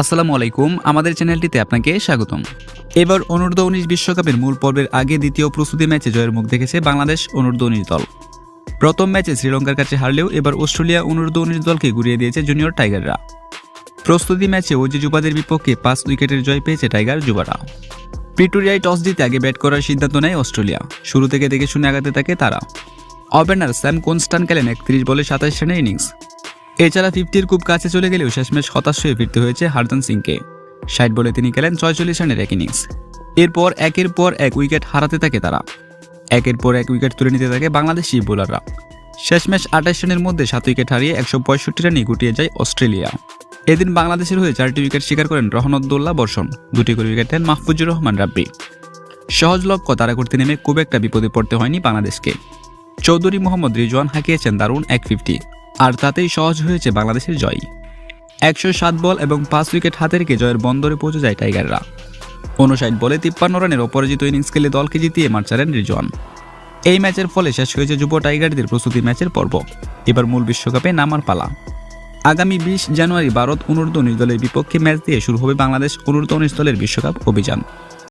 আসসালামু আলাইকুম, আমাদের চ্যানেলটিতে আপনাকে স্বাগতম। এবার অনূর্ধ্ব উনিশ বিশ্বকাপের মূল পর্বের আগে দ্বিতীয় প্রস্তুতি ম্যাচে জয়ের মুখ দেখেছে বাংলাদেশ অনূর্ধ্ব উনিশ দল। প্রথম ম্যাচে শ্রীলঙ্কার কাছে হারলেও এবার অস্ট্রেলিয়া অনূর্ধ্ব উনিশ দলকে ঘুরিয়ে দিয়েছে জুনিয়র টাইগাররা। প্রস্তুতি ম্যাচে ওজি যুবাদের বিপক্ষে পাঁচ উইকেটের জয় পেয়েছে টাইগার যুবারা। প্রিটোরিয়ায় টস জিতে আগে ব্যাট করার সিদ্ধান্ত নেয় অস্ট্রেলিয়া। শুরু থেকে দেখে শুনে আগাতে থাকে তারা। ওপেনার স্যাম কনস্টান খেলেন একত্রিশ বলে সাতাশ রানের ইনিংস। এছাড়া ফিফটির খুব কাছে চলে গেলেও শেষমেশ হতাশ হয়ে ফিরতে হয়েছে হারদান সিংকে। ষাট বলে তিনি খেলেন ছয়চল্লিশ রানের এক ইনিংস এরপর একের পর এক উইকেট হারাতে থাকে তারা। একের পর এক উইকেট তুলে নিতে থাকে বাংলাদেশি বোলাররা। শেষমেশ আঠাশ রানের মধ্যে সাত উইকেট হারিয়ে একশো পঁয়ষট্টি রানে গুটিয়ে যায় অস্ট্রেলিয়া। এদিন বাংলাদেশের হয়ে চারটি উইকেট শিকার করেন রহনদ্দোল্লা বর্ষণ। দুটি করে উইকেট নেন মাহফুজুর রহমান রাব্বি। সহজ লক্ষ্য তারা করতে নেমে খুব একটা বিপদে পড়তে হয়নি বাংলাদেশকে। চৌধুরী মোহাম্মদ রিজওয়ান হাঁকিয়েছেন দারুণ এক ফিফটি আর তাতেই সহজ হয়েছে বাংলাদেশের জয়। একশো সাত বল এবং পাঁচ উইকেট হাতে রেখে জয়ের বন্দরে পৌঁছে যায় টাইগাররা। উনষাট বলে তিপ্পান্ন রানের অপরাজিত ইনিংস খেলে দলকে জিতিয়ে মাঠ ছাড়েন রিজওয়ান এই ম্যাচের ফলে শেষ হয়েছে যুব টাইগারদের প্রস্তুতি ম্যাচের পর্ব। এবার মূল বিশ্বকাপে নামার পালা। আগামী বিশ জানুয়ারি ভারত অনূর্ধ্ব দলের বিপক্ষে ম্যাচ দিয়ে শুরু হবে বাংলাদেশ অনূর্ধ্ব দলের বিশ্বকাপ অভিযান।